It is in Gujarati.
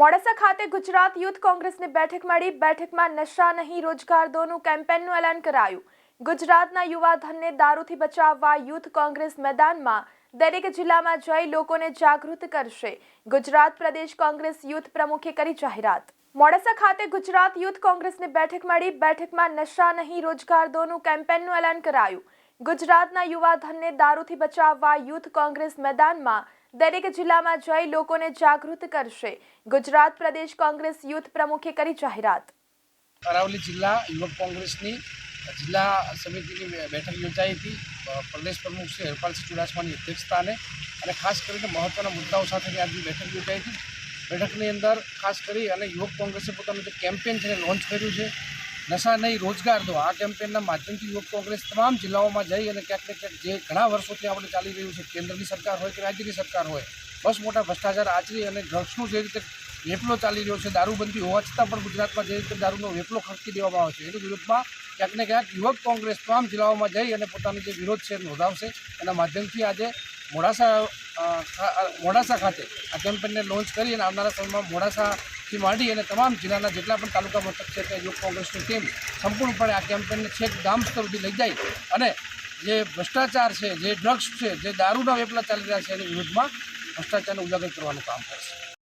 મોડાસા ખાતે ગુજરાત યુથ કોંગ્રેસની બેઠક મળી. બેઠકમાં નશા નહીં રોજગાર દોનું કેમ્પેનનું એલાન કરાયું. ગુજરાતના યુવા ધનને દારૂથી બચાવવા યુથ કોંગ્રેસ મેદાનમાં દરેક જિલ્લામાં જઈ લોકોને જાગૃત કરશે. ગુજરાત પ્રદેશ કોંગ્રેસ યુથ પ્રમુખે કરી જાહેરાત. મોડાસા ખાતે ગુજરાત યુથ કોંગ્રેસની બેઠક મળી. બેઠકમાં નશા નહીં રોજગાર દોનું કેમ્પેનનું એલાન કરાયું. ગુજરાતના યુવા ધનને દારૂથી બચાવવા યુથ કોંગ્રેસ મેદાનમાં દરેક જિલ્લામાં જઈ લોકોને જાગૃત કરશે. ગુજરાત પ્રદેશ કોંગ્રેસ યુથ પ્રમુખે કરી જાહેરાત. અરાવલી જિલ્લા યુવક કોંગ્રેસની જિલ્લા સમિતિની બેઠક યોજાઈ હતી. પ્રદેશ પ્રમુખ શ્રી હરપાલસિંહ ચુડાસમાની અધ્યક્ષતાને અને ખાસ કરીને મહત્ત્વના મુદ્દાઓ સાથેની આજની બેઠક યોજાઈ હતી. બેઠકની અંદર ખાસ કરી અને યુવક કોંગ્રેસે પોતાનું જે કેમ્પેન છે લોન્ચ કર્યું છે. નશા નહીં, રોજગાર દો. આ કેમ્પેનના માધ્યમથી યુવક કોંગ્રેસ તમામ જિલ્લાઓમાં જઈ અને ક્યાંક ને ક્યાંક જે ઘણા વર્ષોથી આપણે ચાલી રહ્યું છે, કેન્દ્રની સરકાર હોય કે રાજ્યની સરકાર હોય, બસ મોટા ભ્રષ્ટાચાર આચરી અને ડ્રગ્સનું જે રીતે વેપલો ચાલી રહ્યો છે, દારૂબંધી હોવા છતાં પણ ગુજરાતમાં જે રીતે દારૂનો વેપલો ખર્ચી દેવામાં આવે છે, એની વિરુદ્ધમાં ક્યાંક ને ક્યાંક યુવક કોંગ્રેસ તમામ જિલ્લાઓમાં જઈ અને પોતાનો જે વિરોધ છે નોંધાવશે. એના માધ્યમથી આજે મોડાસા મોડાસા ખાતે આ કેમ્પેનને લોન્ચ કરી અને આવનારા સમયમાં મોડાસાથી માંડી અને તમામ જિલ્લાના જેટલા પણ તાલુકા મથક છે ત્યાં યુવક કોંગ્રેસની ટીમ સંપૂર્ણપણે આ કેમ્પેનને છેક ગામ સ્તર સુધી લઈ જાય અને જે ભ્રષ્ટાચાર છે, જે ડ્રગ્સ છે, જે દારૂના વેપલા ચાલી રહ્યા છે એની વિરુદ્ધમાં ભ્રષ્ટાચારને ઉજાગર કરવાનું કામ કરશે